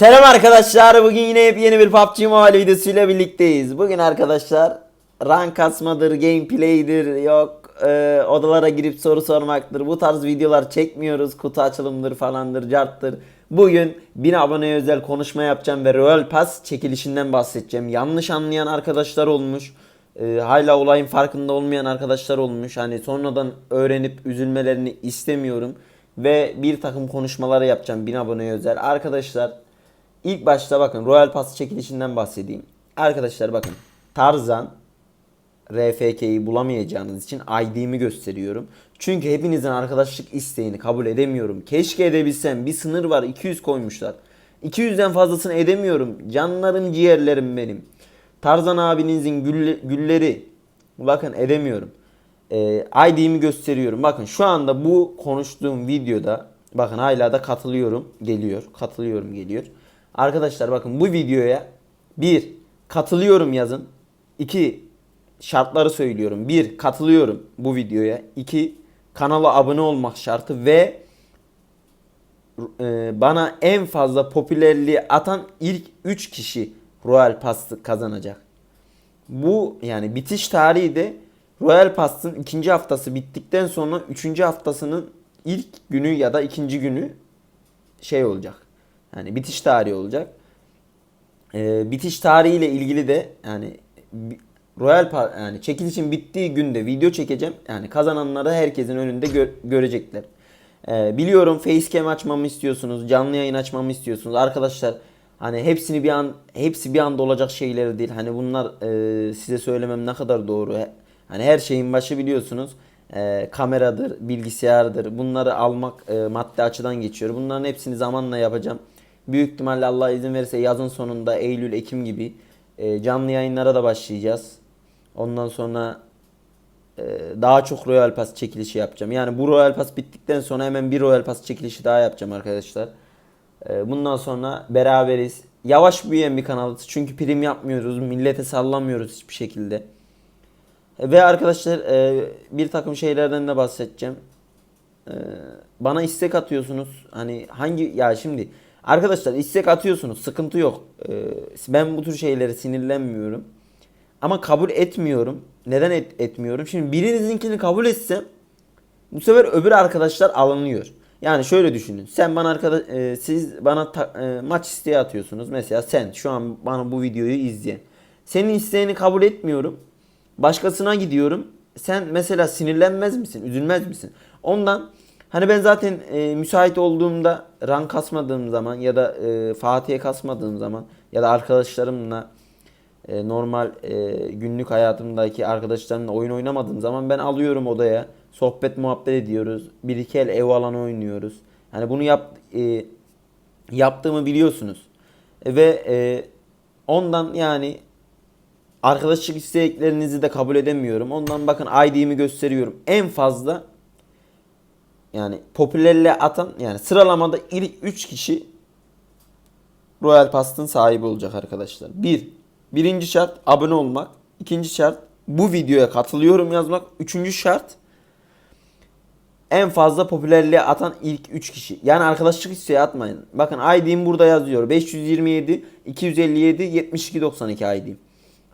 Selam arkadaşlar. Bugün yine yeni bir PUBG Mobile videosuyla birlikteyiz. Bugün arkadaşlar rank kasmadır, gameplay'dir, yok e, odalara girip soru sormaktır. Bu tarz videolar çekmiyoruz. Kutu açılımdır falandır, carttır. Bugün 1000 aboneye özel konuşma yapacağım ve Royal Pass çekilişinden bahsedeceğim. Yanlış anlayan arkadaşlar olmuş. E, hala olayın farkında olmayan arkadaşlar olmuş. Hani sonradan öğrenip üzülmelerini istemiyorum. Ve bir takım konuşmaları yapacağım 1000 aboneye özel. Arkadaşlar İlk başta bakın Royal Pass çekilişinden bahsedeyim. Arkadaşlar bakın Tarzan RFK'yi bulamayacağınız için ID'mi gösteriyorum. Çünkü hepinizin arkadaşlık isteğini kabul edemiyorum. Keşke edebilsem. Bir sınır var 200 koymuşlar. 200'den fazlasını edemiyorum. Canlarım ciğerlerim benim. Tarzan abinizin gülle- gülleri. Bakın edemiyorum. Ee, ID'mi gösteriyorum. Bakın şu anda bu konuştuğum videoda bakın hala da katılıyorum geliyor. Katılıyorum geliyor. Arkadaşlar bakın bu videoya bir katılıyorum yazın. 2 şartları söylüyorum. Bir katılıyorum bu videoya. 2 kanala abone olmak şartı ve e, bana en fazla popülerliği atan ilk 3 kişi Royal Pass'ı kazanacak. Bu yani bitiş tarihi de Royal Pass'ın ikinci haftası bittikten sonra üçüncü haftasının ilk günü ya da ikinci günü şey olacak. Yani bitiş tarihi olacak. Ee, bitiş tarihiyle ilgili de yani Royal Pa- yani çekilişin bittiği günde video çekeceğim. Yani kazananları herkesin önünde gö- görecekler. Ee, biliyorum facecam açmamı istiyorsunuz, canlı yayın açmamı istiyorsunuz. Arkadaşlar hani hepsini bir an hepsi bir anda olacak şeyler değil. Hani bunlar e, size söylemem ne kadar doğru. Hani her şeyin başı biliyorsunuz e, kameradır, bilgisayardır. Bunları almak e, maddi açıdan geçiyor. Bunların hepsini zamanla yapacağım. Büyük ihtimalle Allah izin verirse yazın sonunda Eylül, Ekim gibi e, canlı yayınlara da başlayacağız. Ondan sonra e, daha çok Royal Pass çekilişi yapacağım. Yani bu Royal Pass bittikten sonra hemen bir Royal Pass çekilişi daha yapacağım arkadaşlar. E, bundan sonra beraberiz. Yavaş büyüyen bir kanalız. Çünkü prim yapmıyoruz. Millete sallamıyoruz hiçbir şekilde. Ve arkadaşlar e, bir takım şeylerden de bahsedeceğim. E, bana istek atıyorsunuz. Hani hangi ya şimdi arkadaşlar istek atıyorsunuz. Sıkıntı yok. E, ben bu tür şeylere sinirlenmiyorum. Ama kabul etmiyorum. Neden et- etmiyorum? Şimdi birinizinkini kabul etsem bu sefer öbür arkadaşlar alınıyor. Yani şöyle düşünün. Sen bana arkadaş e, siz bana ta- e, maç isteği atıyorsunuz. Mesela sen şu an bana bu videoyu izleyen. Senin isteğini kabul etmiyorum. Başkasına gidiyorum. Sen mesela sinirlenmez misin? Üzülmez misin? Ondan hani ben zaten e, müsait olduğumda rank kasmadığım zaman ya da e, Fatih'e kasmadığım zaman ya da arkadaşlarımla e, normal e, günlük hayatımdaki arkadaşlarımla oyun oynamadığım zaman ben alıyorum odaya. Sohbet muhabbet ediyoruz. Bir iki el ev alanı oynuyoruz. Hani bunu yap e, yaptığımı biliyorsunuz. Ve e, ondan yani arkadaşlık isteklerinizi de kabul edemiyorum. Ondan bakın ID'mi gösteriyorum. En fazla yani popülerliğe atan yani sıralamada ilk 3 kişi Royal Pass'ın sahibi olacak arkadaşlar. Bir, birinci şart abone olmak. İkinci şart bu videoya katılıyorum yazmak. Üçüncü şart en fazla popülerliğe atan ilk 3 kişi. Yani arkadaşlık isteği atmayın. Bakın ID'm burada yazıyor. 527 257 72 92 ID'm.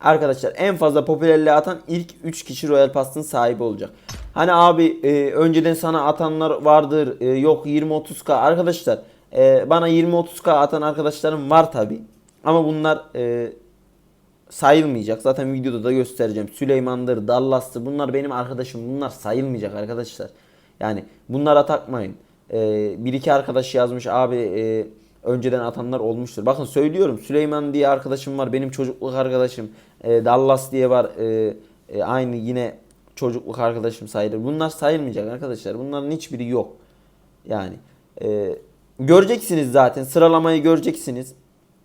Arkadaşlar en fazla popülerliğe atan ilk 3 kişi Royal Pass'ın sahibi olacak. Hani abi e, önceden sana atanlar vardır. e, yok 20-30k. Arkadaşlar e, bana 20-30k atan arkadaşlarım var tabi. Ama bunlar e, sayılmayacak. Zaten videoda da göstereceğim. Süleyman'dır, Dallas'tır. Bunlar benim arkadaşım. Bunlar sayılmayacak arkadaşlar. Yani bunlara takmayın. Ee, bir iki arkadaş yazmış abi e, önceden atanlar olmuştur. Bakın söylüyorum Süleyman diye arkadaşım var. Benim çocukluk arkadaşım. Ee, Dallas diye var. Ee, e, aynı yine çocukluk arkadaşım sayılır. Bunlar sayılmayacak arkadaşlar. Bunların hiçbiri yok. Yani e, göreceksiniz zaten sıralamayı göreceksiniz.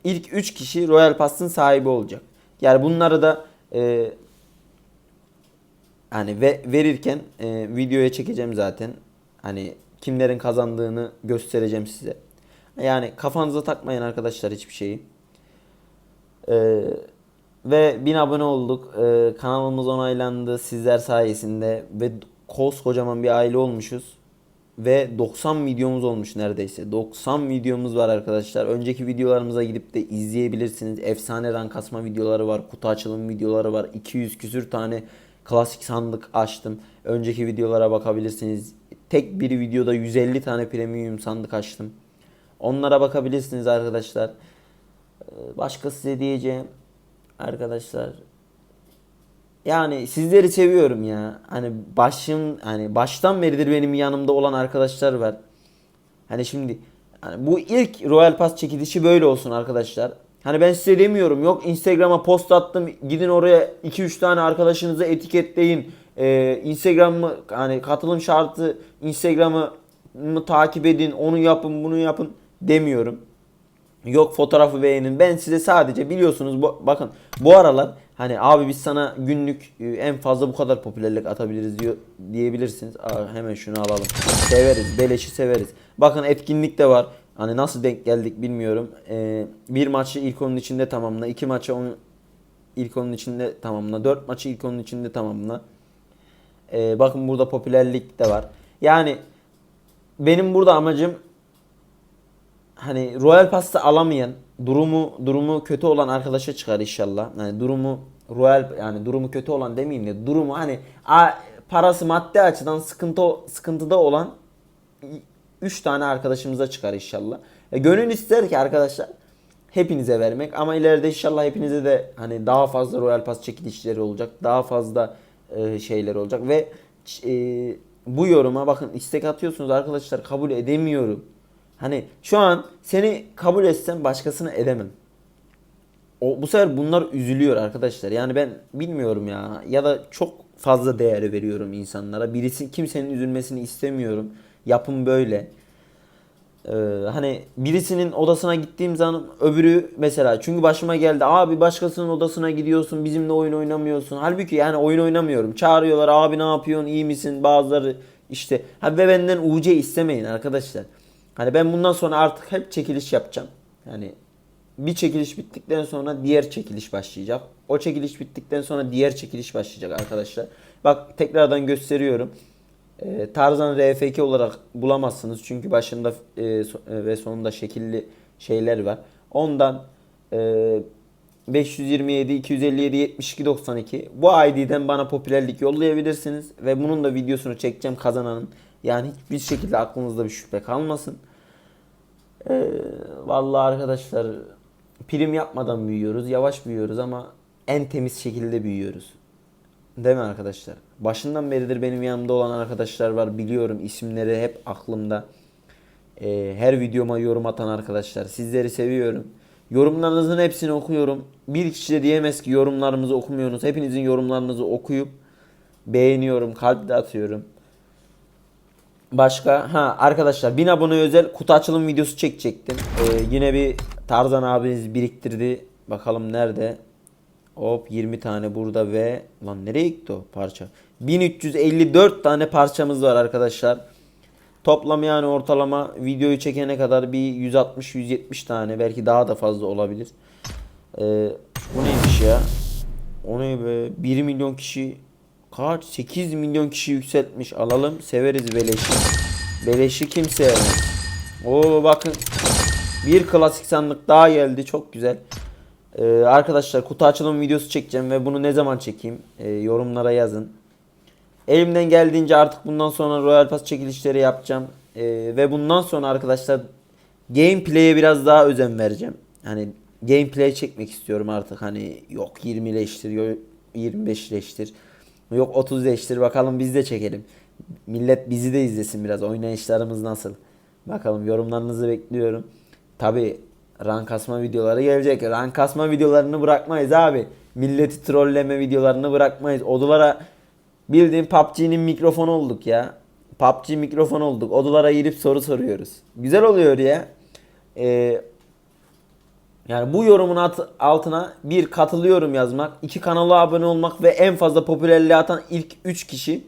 İlk 3 kişi Royal Pass'ın sahibi olacak. Yani bunları da e, hani ve verirken e, videoya çekeceğim zaten. Hani kimlerin kazandığını göstereceğim size. Yani kafanıza takmayın arkadaşlar hiçbir şeyi. E, ve 1000 abone olduk. E, kanalımız onaylandı sizler sayesinde ve koskocaman bir aile olmuşuz. ve 90 videomuz olmuş neredeyse. 90 videomuz var arkadaşlar. Önceki videolarımıza gidip de izleyebilirsiniz. Efsane rank kasma videoları var. Kutu açılım videoları var. 200 küsür tane klasik sandık açtım. Önceki videolara bakabilirsiniz. Tek bir videoda 150 tane premium sandık açtım. Onlara bakabilirsiniz arkadaşlar. Ee, Başka size diyeceğim arkadaşlar yani sizleri seviyorum ya. Hani başım hani baştan beridir benim yanımda olan arkadaşlar var. Hani şimdi hani bu ilk Royal Pass çekilişi böyle olsun arkadaşlar. Hani ben size demiyorum yok Instagram'a post attım gidin oraya 2-3 tane arkadaşınızı etiketleyin. Ee, Instagram'ı hani katılım şartı Instagram'ı mı takip edin onu yapın bunu yapın demiyorum. Yok fotoğrafı beğenin. Ben size sadece biliyorsunuz bu, bakın bu aralar hani abi biz sana günlük e, en fazla bu kadar popülerlik atabiliriz diyor diyebilirsiniz. Aa, hemen şunu alalım. Severiz. Beleşi severiz. Bakın etkinlik de var. Hani nasıl denk geldik bilmiyorum. Ee, bir maçı ilk onun içinde tamamla. iki maçı onun ilk onun içinde tamamla. Dört maçı ilk onun içinde tamamla. Ee, bakın burada popülerlik de var. Yani benim burada amacım hani Royal Pass'ı alamayan, durumu durumu kötü olan arkadaşa çıkar inşallah. Yani durumu Royal yani durumu kötü olan demeyeyim de durumu hani a, parası maddi açıdan sıkıntı sıkıntıda olan 3 tane arkadaşımıza çıkar inşallah. E, gönül ister ki arkadaşlar hepinize vermek ama ileride inşallah hepinize de hani daha fazla Royal Pass çekilişleri olacak. Daha fazla e, şeyler olacak ve e, bu yoruma bakın istek atıyorsunuz arkadaşlar kabul edemiyorum. Hani şu an seni kabul etsem başkasını edemem. O, bu sefer bunlar üzülüyor arkadaşlar. Yani ben bilmiyorum ya. Ya da çok fazla değer veriyorum insanlara. Birisi kimsenin üzülmesini istemiyorum. Yapım böyle. Ee, hani birisinin odasına gittiğim zaman öbürü mesela çünkü başıma geldi abi başkasının odasına gidiyorsun bizimle oyun oynamıyorsun halbuki yani oyun oynamıyorum çağırıyorlar abi ne yapıyorsun iyi misin bazıları işte ha ve benden UC istemeyin arkadaşlar hani ben bundan sonra artık hep çekiliş yapacağım. Yani bir çekiliş bittikten sonra diğer çekiliş başlayacak. O çekiliş bittikten sonra diğer çekiliş başlayacak arkadaşlar. Bak tekrardan gösteriyorum. E, Tarzan RFK olarak bulamazsınız. Çünkü başında e, so- e, ve sonunda şekilli şeyler var. Ondan e, 527 257 72 92 bu ID'den bana popülerlik yollayabilirsiniz ve bunun da videosunu çekeceğim kazananın. Yani hiçbir şekilde aklınızda bir şüphe kalmasın. E, vallahi arkadaşlar prim yapmadan büyüyoruz, yavaş büyüyoruz ama en temiz şekilde büyüyoruz. Değil mi arkadaşlar? Başından beridir benim yanımda olan arkadaşlar var. Biliyorum isimleri hep aklımda. Ee, her videoma yorum atan arkadaşlar. Sizleri seviyorum. Yorumlarınızın hepsini okuyorum. Bir kişi de diyemez ki yorumlarımızı okumuyorsunuz. Hepinizin yorumlarınızı okuyup beğeniyorum. Kalp de atıyorum. Başka ha arkadaşlar 1000 abone özel kutu açılım videosu çekecektim. Ee, yine bir Tarzan abiniz biriktirdi. Bakalım nerede? Hop 20 tane burada ve lan nereye gitti o parça? 1354 tane parçamız var arkadaşlar. Toplam yani ortalama videoyu çekene kadar bir 160-170 tane belki daha da fazla olabilir. Ee, bu neymiş ya? O ne be? 1 milyon kişi kaç? 8 milyon kişi yükseltmiş. Alalım. Severiz beleşi. Beleşi kim sevmez? Oo bakın. Bir klasik sandık daha geldi. Çok güzel. Ee, arkadaşlar kutu açılım videosu çekeceğim ve bunu ne zaman çekeyim? Ee, yorumlara yazın. Elimden geldiğince artık bundan sonra Royal Pass çekilişleri yapacağım. Ee, ve bundan sonra arkadaşlar gameplay'e biraz daha özen vereceğim. Hani gameplay çekmek istiyorum artık. Hani yok 20 leştir, yok 25 leştir. Yok 30 leştir. Bakalım biz de çekelim. Millet bizi de izlesin biraz. Oynayışlarımız nasıl? Bakalım yorumlarınızı bekliyorum. Tabi rank kasma videoları gelecek. Rank kasma videolarını bırakmayız abi. Milleti trolleme videolarını bırakmayız. Odalara bildiğin PUBG'nin mikrofonu olduk ya. PUBG mikrofon olduk. Odalara girip soru soruyoruz. Güzel oluyor ya. Ee, yani bu yorumun altına bir katılıyorum yazmak, iki kanala abone olmak ve en fazla popülerliği atan ilk 3 kişi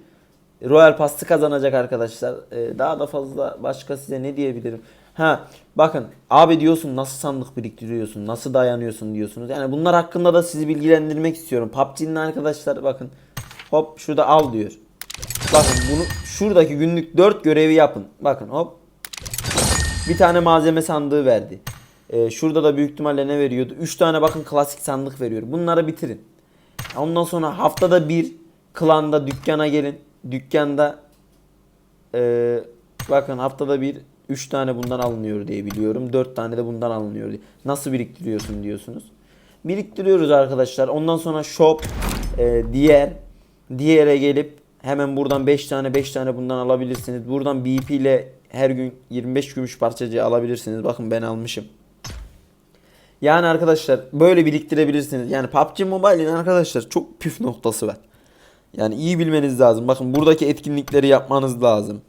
Royal Pass'ı kazanacak arkadaşlar. Ee, daha da fazla başka size ne diyebilirim? Ha bakın abi diyorsun nasıl sandık biriktiriyorsun, nasıl dayanıyorsun diyorsunuz. Yani bunlar hakkında da sizi bilgilendirmek istiyorum. PUBG'nin arkadaşlar bakın hop şurada al diyor. Bakın bunu şuradaki günlük 4 görevi yapın. Bakın hop. Bir tane malzeme sandığı verdi. Ee, şurada da büyük ihtimalle ne veriyordu? 3 tane bakın klasik sandık veriyor. Bunları bitirin. Ondan sonra haftada bir klanda dükkana gelin. Dükkanda ee, bakın haftada bir 3 tane bundan alınıyor diye biliyorum. 4 tane de bundan alınıyor diye. Nasıl biriktiriyorsun diyorsunuz. Biriktiriyoruz arkadaşlar. Ondan sonra shop e, diğer diğere gelip hemen buradan 5 tane 5 tane bundan alabilirsiniz. Buradan BP ile her gün 25 gümüş parçacığı alabilirsiniz. Bakın ben almışım. Yani arkadaşlar böyle biriktirebilirsiniz. Yani PUBG Mobile'in arkadaşlar çok püf noktası var. Yani iyi bilmeniz lazım. Bakın buradaki etkinlikleri yapmanız lazım.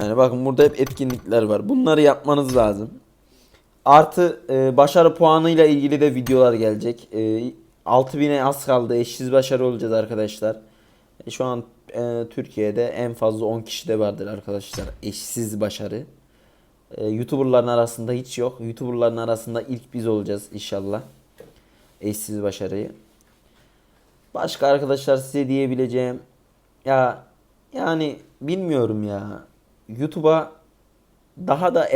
Yani bakın burada hep etkinlikler var. Bunları yapmanız lazım. Artı e, başarı puanıyla ilgili de videolar gelecek. E, 6000'e az kaldı. Eşsiz başarı olacağız arkadaşlar. E, şu an e, Türkiye'de en fazla 10 kişi de vardır arkadaşlar. Eşsiz başarı. E, YouTuber'ların arasında hiç yok. YouTuber'ların arasında ilk biz olacağız inşallah. Eşsiz başarıyı. Başka arkadaşlar size diyebileceğim ya yani bilmiyorum ya. YouTube'a daha da